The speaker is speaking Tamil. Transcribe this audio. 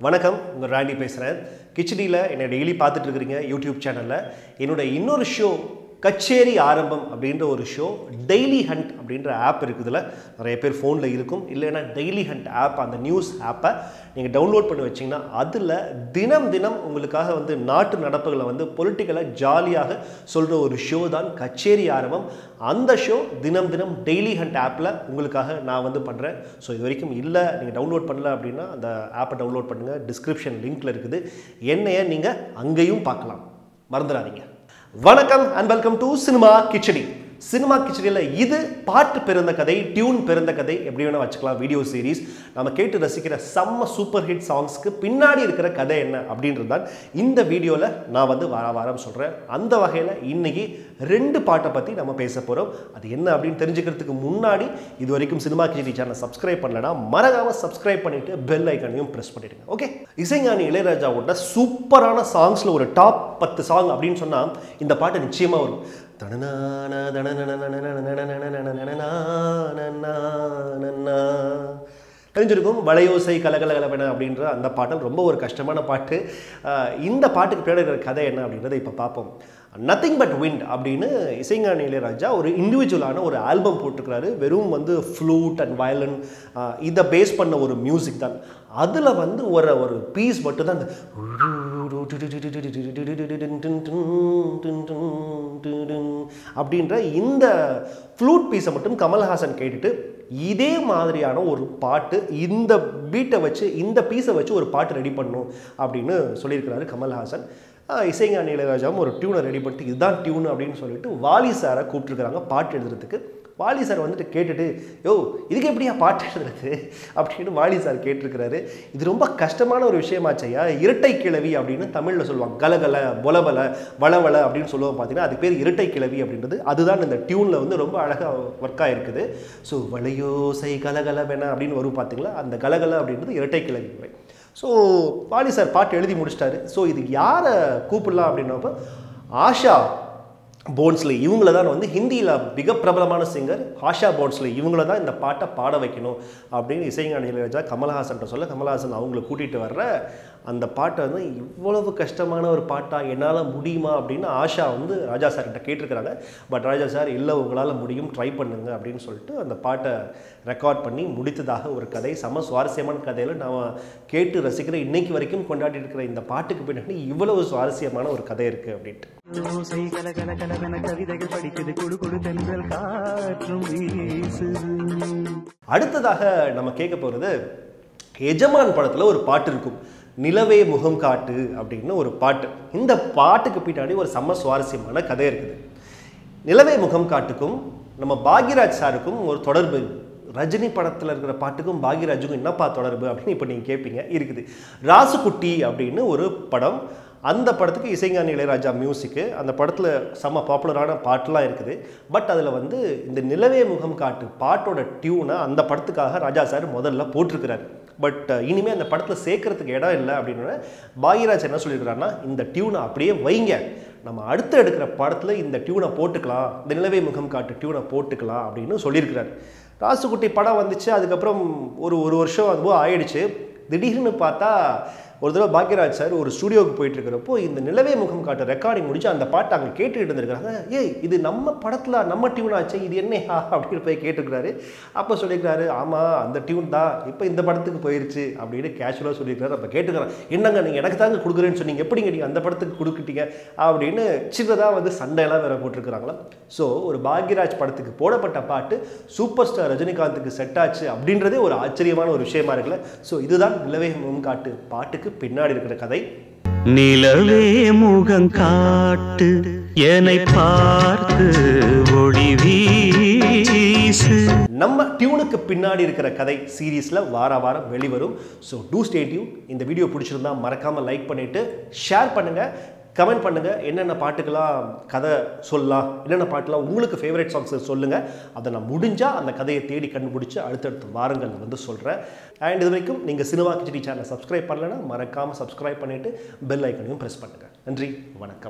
வணக்கம் உங்கள் ராண்டி பேசுகிறேன். கிச்சடியில் என்னை டெய்லி பார்த்துட்டு இருக்கிறீங்க யூடியூப் சேனலில். என்னோட இன்னொரு ஷோ கச்சேரி ஆரம்பம் அப்படின்ற ஒரு ஷோ டெய்லி ஹண்ட் அப்படின்ற ஆப் இருக்குதுல. நிறைய பேர் ஃபோனில் இருக்கும். இல்லைன்னா டெய்லி ஹண்ட் ஆப் அந்த நியூஸ் ஆப்பை நீங்கள் டவுன்லோட் பண்ணி வச்சிங்கன்னா அதில் தினம் தினம் உங்களுக்காக வந்து நாட்டு நடப்புகளை வந்து பொலிட்டிக்கலாக ஜாலியாக சொல்கிற ஒரு ஷோ தான் கச்சேரி ஆரம்பம். அந்த ஷோ தினம் தினம் டெய்லி ஹண்ட் ஆப்பில் உங்களுக்காக நான் வந்து பண்ணுறேன் ஸோ இது வரைக்கும் இல்லை. நீங்கள் டவுன்லோட் பண்ணல அப்படின்னா அந்த ஆப்பை டவுன்லோட் பண்ணுங்கள் டிஸ்கிரிப்ஷன் லிங்க்கில் இருக்குது. என்னைய நீங்கள் அங்கேயும் பார்க்கலாம். மறந்துடாதீங்க. வணக்கம் and welcome to cinema khichdi cinema கிச்சடியில் இது பாட்டு பிறந்த கதை டியூன் பிறந்த கதை எப்படி வேணால் வச்சுக்கலாம் வீடியோ சீரிஸ் நம்ம கேட்டு ரசிக்கிற செம்ம சூப்பர் ஹிட் சாங்ஸ்க்கு பின்னாடி இருக்கிற கதை என்ன அப்படின்றது தான் இந்த வீடியோவில் நான் வந்து வார வாரம் சொல்கிறேன் அந்த வகையில் இன்றைக்கி ரெண்டு பாட்டை பற்றி நம்ம பேச போகிறோம் அது என்ன அப்படின்னு தெரிஞ்சுக்கிறதுக்கு முன்னாடி இது வரைக்கும் சினிமா கிச்சடி சேனல் சப்ஸ்கிரைப் பண்ணலன்னா மறக்காமல் சப்ஸ்கிரைப் பண்ணிவிட்டு பெல் ஐக்கானையும் ப்ரெஸ் பண்ணிவிடுங்க ஓகே இசைஞானி இளையராஜாவோட சூப்பரான சாங்ஸில் ஒரு டாப் பத்து சாங் அப்படின்னு சொன்னால் இந்த பாட்டு நிச்சயமாக வரும். தனநான தெரிஞ்சிருக்கும் வளையோசை கலகலகலவென அப்படின்ற அந்த பாடல் ரொம்ப ஒரு கஷ்டமான பாட்டு இந்த பாட்டுக்கு பின்னாடி கதை என்ன அப்படின்றத இப்போ பார்ப்போம் நத்திங் பட் விண்ட் அப்படின்னு இசைஞான இளையராஜா ஒரு இண்டிவிஜுவலான ஒரு ஆல்பம் போட்டிருக்கிறாரு வெறும் வந்து ஃப்ளூட் அண்ட் வயலன் இதை பேஸ் பண்ண ஒரு மியூசிக் தான் அதில் வந்து ஒரு ஒரு பீஸ் மட்டும்தான் அந்த அப்படின்ற இந்த ஃப்ளூட் பீஸை மட்டும் கமல்ஹாசன் கேட்டுட்டு இதே மாதிரியான ஒரு பாட்டு இந்த பீட்டை வச்சு இந்த பீஸை வச்சு ஒரு பாட்டு ரெடி பண்ணும் அப்படின்னு சொல்லியிருக்கிறாரு கமல்ஹாசன். இசைஞானி இளையராஜாவும் ஒரு டியூனை ரெடி பண்ணிட்டு இதுதான் டியூன் அப்படின்னு சொல்லிட்டு வாலி சாரை கூப்பிட்டுருக்காங்க பாட்டு எழுதுறதுக்கு. வாலி சார் வந்துட்டு கேட்டுட்டு யோ இதுக்கு எப்படியா பாட்டு எழுதுறது? அப்படின்னு வாலி சார் கேட்டிருக்கிறாரு. இது ரொம்ப கஷ்டமான ஒரு விஷயமாச்சையா இரட்டை கிழவி அப்படின்னு தமிழில் சொல்லுவாங்க. கலகல பொலபல வளவல அப்படின்னு சொல்லுவோம் பார்த்தீங்கன்னா அதுக்கு பேர் இரட்டை கிழவி அப்படின்றது. அதுதான் இந்த டியூனில் வந்து ரொம்ப அழகாக ஒர்க் ஆகிருக்குது ஸோ வளையோசை கலகல வேணா அப்படின்னு வரும் பார்த்தீங்களா அந்த கலகல அப்படின்றது இரட்டை கிழவி முறை. ஸோ வாலி சார் பாட்டு எழுதி முடிச்சிட்டாரு. ஸோ இதுக்கு யாரை கூப்பிடலாம் அப்படின்னப்போ ஆஷா போன்ஸ்லி இவங்கள தான் வந்து ஹிந்தியில் மிக பிரபலமான சிங்கர் ஆஷா போன்ஸ்லி இவங்கள தான் இந்த பாட்டை பாட வைக்கணும் அப்படின்னு இசைஞான இளையராஜா கமல்ஹாசன் சொல்ல கமல்ஹாசன் அவங்கள கூட்டிகிட்டு வர்ற அந்த பாட்டை வந்து இவ்வளவு கஷ்டமான ஒரு பாட்டாக என்னால் முடியுமா அப்படின்னு ஆஷா வந்து ராஜா சார்கிட்ட கேட்டிருக்கிறாங்க. பட் ராஜா சார் இல்லை உங்களால் முடியும். ட்ரை பண்ணுங்க. அப்படின்னு சொல்லிட்டு அந்த பாட்டை ரெக்கார்ட் பண்ணி முடித்ததாக ஒரு கதை. செம சுவாரஸ்யமான கதையில் நான் கேட்டு ரசிக்கிற இன்னைக்கு வரைக்கும் கொண்டாடி இருக்கிற இந்த பாட்டுக்கு பின்னாடி இவ்வளவு சுவாரஸ்யமான ஒரு கதை இருக்குது அப்படின்ட்டு. ஓசை கல கல கலவென கவிதைகள் படிக்குது. குடு குடு தென்றல் காற்றும் அடுத்ததாக நம்ம கேட்க போகிறது எஜமான் படத்தில் ஒரு பாட்டு இருக்கும். நிலவே முகம் காட்டு அப்படின்னு ஒரு பாட்டு. இந்த பாட்டுக்கு பின்னாடி ஒரு செம்ம சுவாரஸ்யமான கதை இருக்குது. நிலவே முகம் காட்டுக்கும் நம்ம பாக்யராஜ் சாருக்கும் ஒரு தொடர்பு ரஜினி படத்தில் இருக்கிற பாட்டுக்கும் பாக்யராஜுக்கும் என்னப்பா தொடர்பு அப்படின்னு இப்போ நீங்கள் கேட்பீங்க இருக்குது. ராசுக்குட்டி அப்படின்னு ஒரு படம். அந்த படத்துக்கு இசைஞானி இளையராஜா மியூசிக்கு அந்த படத்தில் செம்ம பாப்புலரான பாட்டெலாம் இருக்குது. பட் அதில் வந்து இந்த நிலவே முகம் காட்டு பாட்டோட டியூனை அந்த படத்துக்காக ராஜா சார் முதல்ல போட்டிருக்கிறார். பட் இனிமேல் அந்த படத்தில் சேர்க்கறதுக்கு இடம் இல்லை அப்படின்னு பாகியராஜ் என்ன சொல்லியிருக்கிறாருன்னா இந்த டியூனை அப்படியே வைங்க. நம்ம அடுத்து எடுக்கிற படத்தில் இந்த டியூனை போட்டுக்கலாம். இந்த நிலவே முகம் காட்டு டியூனை போட்டுக்கலாம் அப்படின்னு சொல்லியிருக்கிறார். ராசுக்குட்டி படம் வந்துச்சு. அதுக்கப்புறம் ஒரு ஒரு வருஷம் அதுவும் ஆயிடுச்சு. திடீர்னு பார்த்தா ஒரு தடவை பாக்யராஜ் சார் ஒரு ஸ்டுடியோவுக்கு போயிட்டு இருக்கிறப்போ இந்த நிலவே முகம் காட்டு ரெக்கார்டிங் முடிச்சு அந்த பாட்டை அங்கே கேட்டுக்கிட்டு இருந்திருக்காங்க ஏய் இது நம்ம படத்தில் நம்ம டியூன் ஆச்சு இது என்ன? அப்படின்னு போய் கேட்டுருக்கிறாரு. அப்போ சொல்லியிருக்காரு ஆமாம் அந்த டியூன் தான். இப்போ இந்த படத்துக்கு போயிருச்சு அப்படின்னு கேஷுவலாக சொல்லியிருக்காரு அப்போ கேட்டுக்கிறேன் என்னங்க நீங்கள் எனக்கு தாங்க கொடுக்குறேன்னு சொன்னீங்க. எப்படிங்க நீங்கள் அந்த படத்துக்கு கொடுக்கிட்டீங்க? அப்படின்னு சின்னதாக வந்து சண்டையெல்லாம் வேற போட்டிருக்கிறாங்களா. ஸோ ஒரு பாக்யராஜ் படத்துக்கு போடப்பட்ட பாட்டு சூப்பர் ஸ்டார் ரஜினிகாந்துக்கு செட் ஆச்சு அப்படின்றதே ஒரு ஆச்சரியமான ஒரு விஷயமா இருக்குல்ல. ஸோ இதுதான் நிலவே முகம் காட்டு பாட்டுக்கு பின்னாடி இருக்கிற கதை. நிலவே முகம் காட்டு என்னை பார்த்து ஒளி வீசு. நம்ம டியூனுக்கு பின்னாடி இருக்கிற கதை சீரீஸில் வார வாரம் வெளிவரும். ஸோ டூ ஸ்டேட்யூ இந்த வீடியோ பிடிச்சிருந்தா மறக்காமல் லைக் பண்ணிவிட்டு ஷேர் பண்ணுங்கள் கமெண்ட் பண்ணுங்கள் என்னென்ன பாட்டுக்கெல்லாம் கதை சொல்லலாம் என்னென்ன பாட்டுலாம் உங்களுக்கு ஃபேவரட் சாங்ஸ் சொல்லுங்கள் அதை நான் முடிஞ்சால் அந்த கதையை தேடி கண்டுபிடிச்சி அடுத்தடுத்த வாரங்கள் வந்து சொல்கிறேன் அண்ட் இது வரைக்கும் நீங்கள் சினிமா கிச்சடி சேனலை சப்ஸ்கிரைப் பண்ணலைன்னா மறக்காமல் சப்ஸ்கிரைப் பண்ணிவிட்டு பெல் ஐக்கனையும் ப்ரெஸ் பண்ணுங்கள் நன்றி வணக்கம்.